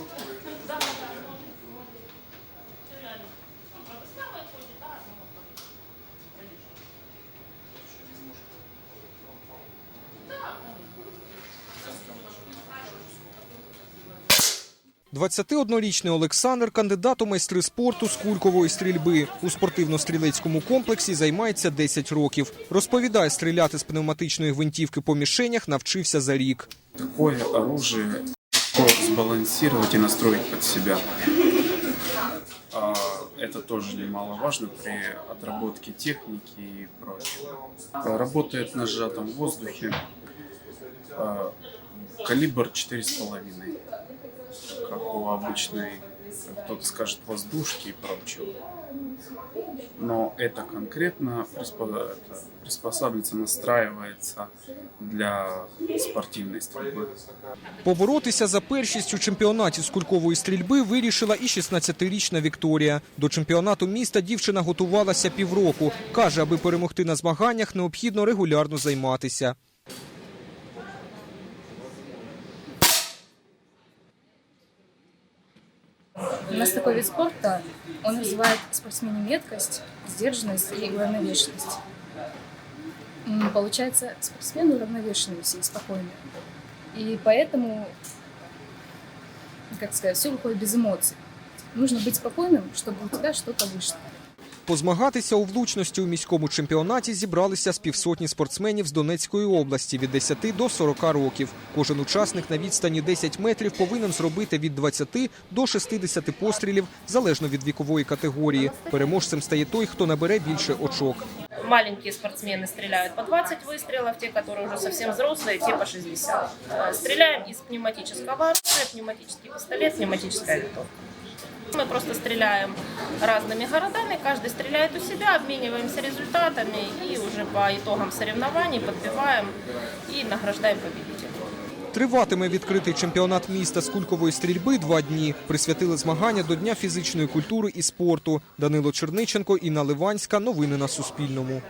– 21-річний Олександр – кандидат у майстри спорту з кулькової стрільби. У спортивно-стрілецькому комплексі займається 10 років. Розповідає, стріляти з пневматичної гвинтівки по мішенях навчився за рік. Такое оружие легко сбалансировать и настроить под себя. А, Это тоже немаловажно при отработке техники и прочего. А, Работает на сжатом воздухе. А, Калибр 4,5, как у обычной, как кто-то скажет, воздушки и прочего. Но это конкретно приспо- это приспосабливается, настраивается для спортивной стрельбы. Поборотися за першість у чемпіонаті з кулькової стрільби вирішила і 16-річна Вікторія. До чемпіонату міста дівчина готувалася півроку. Каже, аби перемогти на змаганнях, необхідно регулярно займатися. У нас такой вид спорта, он развивает спортсмене меткость, сдержанность и уравновешенность. Получается, спортсмены уравновешенные все и спокойные. И поэтому, как сказать, все выходит без эмоций. Нужно быть спокойным, чтобы у тебя что-то вышло. Позмагатися у влучності у міському чемпіонаті зібралися з півсотні спортсменів з Донецької області від 10 до 40 років. Кожен учасник на відстані 10 метрів повинен зробити від 20 до 60 пострілів залежно від вікової категорії. Переможцем стає той, хто набере більше очок. Маленькие спортсмены стреляют по 20 выстрелов, те, которые уже совсем взрослые, те по 60. Э, Стреляем из пневматического оружия, пневматический пистолет, пневматическая винтовка. Мы просто стреляем разными городами, каждый стреляет у себя, обмениваемся результатами и уже по итогам соревнований подбиваем и награждаем победителя. Триватиме відкритий чемпіонат міста з кулькової стрільби два дні. Присвятили змагання до Дня фізичної культури і спорту. Данило Черниченко, Інна Ливанська. Новини на Суспільному.